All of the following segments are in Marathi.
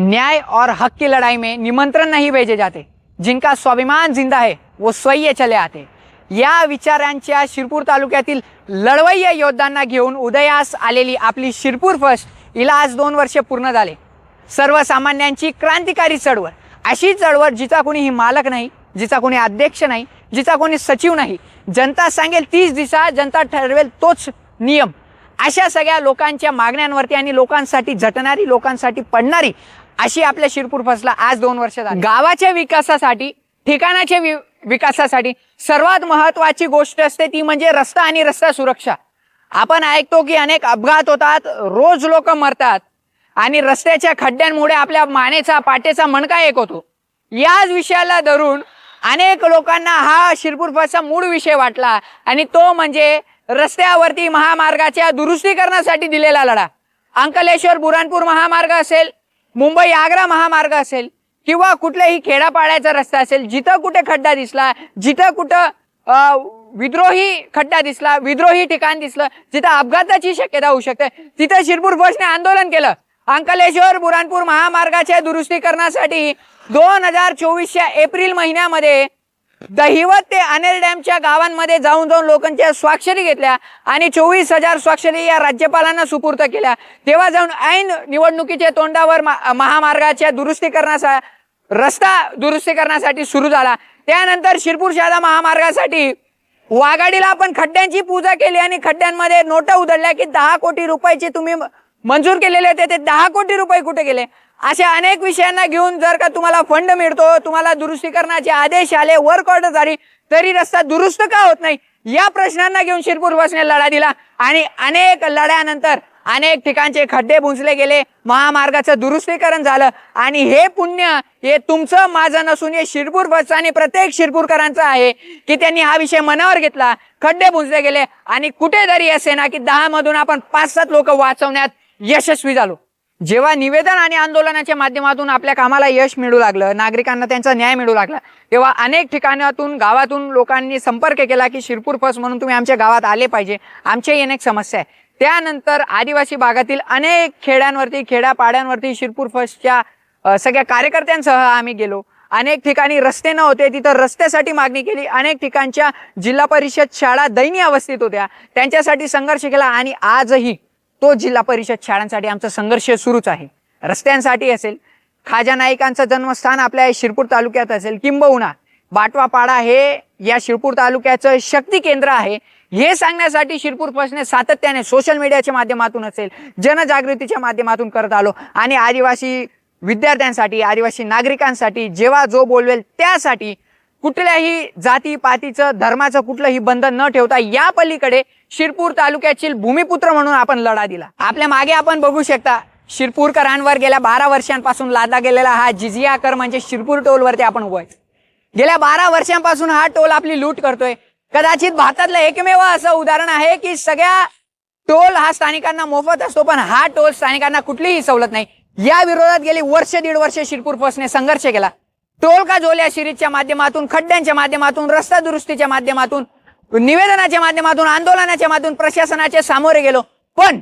न्याय और हक की लड़ाई में निमंत्रण नहीं भेजे जाते। जिनका स्वाभिमान जिंदा है वो स्वयं चले आते। या विचारांच्या शिरपूर तालुक्यातील लढवय्य योद्धांना घेऊन उदयास आलेली आपली शिरपूर फर्स्ट हिला आज दोन वर्ष पूर्ण झाले. सर्वसामान्यांची क्रांतिकारी चळवळ. अशी चळवळ जिचा कोणी ही मालक नाही जिचा कोणी अध्यक्ष नाही जिचा कोणी सचिव नाही. जनता सांगेल तीच दिशा जनता ठरवेल तोच नियम. अशा सगळ्या लोकांच्या मागण्यांवरती आणि लोकांसाठी झटणारी लोकांसाठी पडणारी अशी आपल्या शिरपूर फसला आज दोन वर्ष झाली. गावाच्या विकासासाठी ठिकाणाच्या वि विकासासाठी सर्वात महत्वाची गोष्ट असते ती म्हणजे रस्ता आणि रस्ता सुरक्षा. आपण ऐकतो की अनेक अपघात होतात रोज लोक मरतात आणि रस्त्याच्या खड्ड्यांमुळे आपल्या मानेचा पाटेचा मणका एक होतो. याच विषयाला धरून अनेक लोकांना हा शिरपूर फसचा मूळ विषय वाटला आणि तो म्हणजे रस्त्यावरती महामार्गाच्या दुरुस्तीकरणासाठी दिलेला लढा. अंकलेश्वर बुरानपूर महामार्ग असेल मुंबई आग्रा महामार्ग असेल किंवा कुठल्याही खेडापाड्याचा रस्ता असेल जिथं कुठे खड्डा दिसला जिथं कुठं विद्रोही खड्डा दिसला विद्रोही ठिकाण दिसलं जिथं अपघाताची शक्यता होऊ शकते तिथं शिरपूर बसने आंदोलन केलं. अंकलेश्वर बुरानपूर महामार्गाच्या दुरुस्तीकरणासाठी दोन हजार चोवीसच्या एप्रिल महिन्यामध्ये दहिवत ते अनेर डॅमच्या गावांमध्ये जाऊन जाऊन लोकांच्या स्वाक्षरी घेतल्या आणि चोवीस हजार स्वाक्षरी या राज्यपालांना सुपूर्त केल्या. तेव्हा जाऊन ऐन निवडणुकीच्या तोंडावर मा- महामार्गाच्या दुरुस्तीकरणाचा रस्ता दुरुस्तीकरणासाठी सुरू झाला. त्यानंतर शिरपूर शहादा महामार्गासाठी वाघाडीला आपण खड्ड्यांची पूजा केली आणि खड्ड्यांमध्ये नोटा उधळल्या की दहा कोटी रुपयाचे तुम्ही मंजूर केलेले होते ते दहा कोटी रुपये कुठे गेले? अशा अनेक विषयांना घेऊन जर का तुम्हाला फंड मिळतो तुम्हाला दुरुस्तीकरणाचे आदेश आले वर्क ऑर्डर झाली तरी रस्ता दुरुस्त का होत नाही? या प्रश्नांना घेऊन शिरपूर बसने लढा दिला. आणि अनेक लढ्यानंतर अनेक ठिकाणचे खड्डे भुंजले गेले. महामार्गाचं दुरुस्तीकरण झालं. आणि हे पुण्य हे तुमचं माझं नसून हे शिरपूर बसचं आणि प्रत्येक शिरपूरकरांचं आहे की त्यांनी हा विषय मनावर घेतला. खड्डे भुंजले गेले. आणि कुठेतरी असे ना की दहा मधून आपण पाच सात लोक वाचवण्यात यशस्वी झालो. जेव्हा निवेदन आणि आंदोलनाच्या माध्यमातून आपल्या कामाला यश मिळू लागलं नागरिकांना त्यांचा न्याय मिळू लागला तेव्हा अनेक ठिकाणातून गावातून लोकांनी संपर्क केला की शिरपूर फस म्हणून तुम्ही आमच्या गावात आले पाहिजे. आमच्याही अनेक समस्या आहे. त्यानंतर आदिवासी भागातील अनेक खेड्यांवरती खेड्यापाड्यांवरती शिरपूर फसच्या सगळ्या कार्यकर्त्यांसह आम्ही गेलो. अनेक ठिकाणी रस्ते नव्हते तिथं रस्त्यासाठी मागणी केली. अनेक ठिकाणच्या जिल्हा परिषद शाळा दयनीय अवस्थेत होत्या. त्यांच्यासाठी संघर्ष केला आणि आजही तो जिल्हा परिषद शाळांसाठी आमचा संघर्ष सुरूच आहे. रस्त्यांसाठी असेल खाजा नाईकांचं जन्मस्थान आपल्या शिरपूर तालुक्यात असेल किंबहुना बाटवापाडा हे या शिरपूर तालुक्याचं शक्ती केंद्र आहे. हे सांगण्यासाठी शिरपूर फसणे सातत्याने सोशल मीडियाच्या माध्यमातून असेल जनजागृतीच्या माध्यमातून करत आलो. आणि आदिवासी विद्यार्थ्यांसाठी आदिवासी नागरिकांसाठी जेव्हा जो बोलवेल त्यासाठी कुठल्याही जाती पातीचं धर्माचं कुठलंही बंधन न ठेवता या पलीकडे शिरपूर तालुक्यातील भूमिपुत्र म्हणून आपण लढा दिला. आपल्या मागे आपण बघू शकता शिरपूरकरांवर गेल्या बारा वर्षांपासून लादला गेलेला हा जिजिया कर म्हणजे शिरपूर टोलवरती आपण उभं गेल्या बारा वर्षांपासून हा टोल आपली लूट करतोय. कदाचित भारतातलं एकमेव असं उदाहरण आहे की सगळ्या टोल हा स्थानिकांना मोफत असतो पण हा टोल स्थानिकांना कुठलीही सवलत नाही. या विरोधात गेली वर्ष दीड वर्ष शिरपूर फसने संघर्ष केला. टोल का जोल्या शिरीजच्या माध्यमातून खड्ड्यांच्या माध्यमातून रस्ता दुरुस्तीच्या माध्यमातून निवेदनाच्या माध्यमातून आंदोलनाच्या माध्यमातून प्रशासनाचे सामोरे गेलो. पण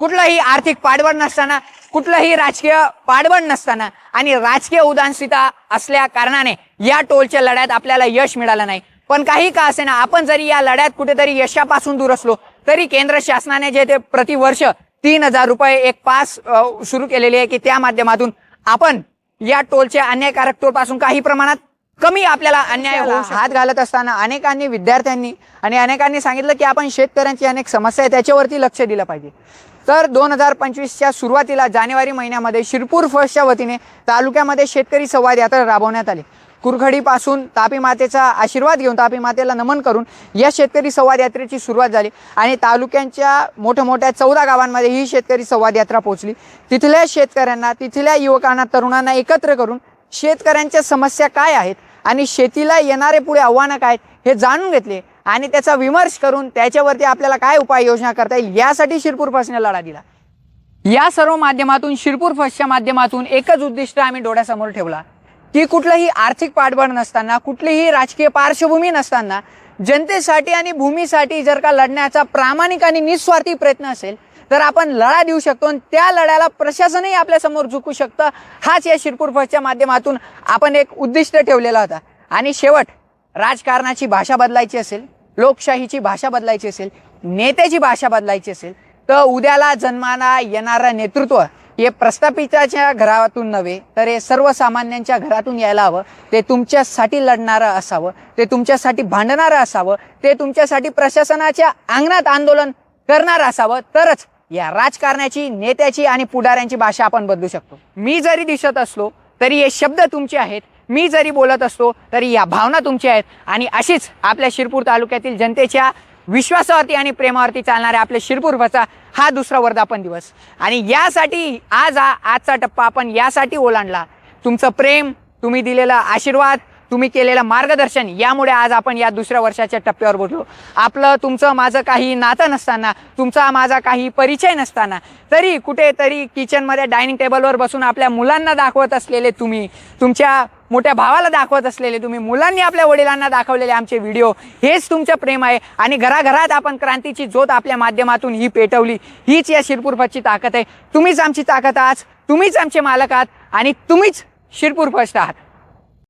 कुठलंही आर्थिक पाठबळ नसताना कुठलंही राजकीय पाठबळ नसताना आणि राजकीय उदासीनता असल्या कारणाने या टोलच्या लढ्यात आपल्याला यश मिळालं नाही. पण काही का असेना आपण जरी या लढ्यात कुठेतरी यशापासून दूर असलो तरी केंद्र शासनाने जे ते प्रतिवर्ष तीन हजार रुपये एक पास सुरू केलेली आहे की त्या माध्यमातून आपण या टोलच्या अन्यायकारक टोलपासून काही प्रमाणात कमी आपल्याला अन्याय होऊ. हात घालत असताना अनेकांनी विद्यार्थ्यांनी आणि अनेकांनी सांगितलं की आपण शेतकऱ्यांची अनेक समस्या आहे त्याच्यावरती लक्ष दिलं पाहिजे तर दोन हजार पंचवीसच्या सुरुवातीला जानेवारी महिन्यामध्ये शिरपूर फर्स्टच्या वतीने तालुक्यामध्ये शेतकरी संवाद यात्रा राबवण्यात आली कुरखडीपासून तापी मातेचा आशीर्वाद घेऊन तापी मातेला नमन करून या शेतकरी संवाद यात्रेची सुरुवात झाली आणि तालुक्यांच्या मोठ्या मोठ्या चौदा गावांमध्ये ही शेतकरी संवाद यात्रा पोहोचली. तिथल्या शेतकऱ्यांना तिथल्या युवकांना तरुणांना एकत्र करून शेतकऱ्यांच्या समस्या काय आहेत आणि शेतीला येणारे पुढे आव्हानं काय हे जाणून घेतले आणि त्याचा विमर्श करून त्याच्यावरती आपल्याला काय उपाययोजना करता येईल यासाठी शिरपूर फसने लढा दिला. या सर्व माध्यमातून शिरपूर फसच्या माध्यमातून एकच उद्दिष्ट आम्ही डोळ्यासमोर ठेवला. की कुठलंही आर्थिक पाठबळ नसताना कुठलीही राजकीय पार्श्वभूमी नसताना जनतेसाठी आणि भूमीसाठी जर का लढण्याचा प्रामाणिक आणि निस्वार्थी प्रयत्न असेल तर आपण लढा देऊ शकतो आणि त्या लढ्याला प्रशासनही आपल्यासमोर झुकू शकतं. हाच या शिरपूर फसच्या माध्यमातून आपण एक उद्दिष्ट ठेवलेला होता. आणि शेवट राजकारणाची भाषा बदलायची असेल लोकशाहीची भाषा बदलायची असेल नेत्याची भाषा बदलायची असेल तर उद्याला जन्माला येणारं नेतृत्व हे प्रस्थापिताच्या घरातून नव्हे तर हे सर्वसामान्यांच्या घरातून यायला हवं. ते तुमच्यासाठी लढणारं असावं ते तुमच्यासाठी भांडणारं असावं ते तुमच्यासाठी प्रशासनाच्या अंगणात आंदोलन करणारं असावं. तरच या राजकारणाची नेत्याची आणि पुढाऱ्यांची भाषा आपण बदलू शकतो. मी जरी दिसत असलो तरी हे शब्द तुमचे आहेत. मी जरी बोलत असतो तरी या भावना तुमच्या आहेत. आणि अशीच आपल्या शिरपूर तालुक्यातील जनतेच्या विश्वासावरती आणि प्रेमावरती चालणाऱ्या आपल्या शिरपूर भचा हा दुसरा वर्धापन दिवस. आणि यासाठी आज हा आजचा टप्पा आपण यासाठी ओलांडला. तुमचं प्रेम तुम्ही दिलेला आशीर्वाद तुम्ही केलेलं मार्गदर्शन यामुळे आज आपण या दुसऱ्या वर्षाच्या टप्प्यावर बोललो. आपलं तुमचं माझं काही नातं नसताना तुमचा माझा काही परिचय नसताना तरी कुठेतरी किचनमध्ये डायनिंग टेबलवर बसून आपल्या मुलांना दाखवत असलेले तुम्ही तुमच्या मोठ्या भावाला दाखवत असलेले तुम्ही मुलांनी आपल्या वडिलांना दाखवलेले आमचे व्हिडिओ हेच तुमचं प्रेम आहे. आणि घराघरात आपण क्रांतीची ज्योत आपल्या माध्यमातून ही पेटवली. हीच या शिरपूरफची ताकद आहे. तुम्हीच आमची ताकद आहात तुम्हीच आमचे मालक आहात आणि तुम्हीच शिरपूर आहात.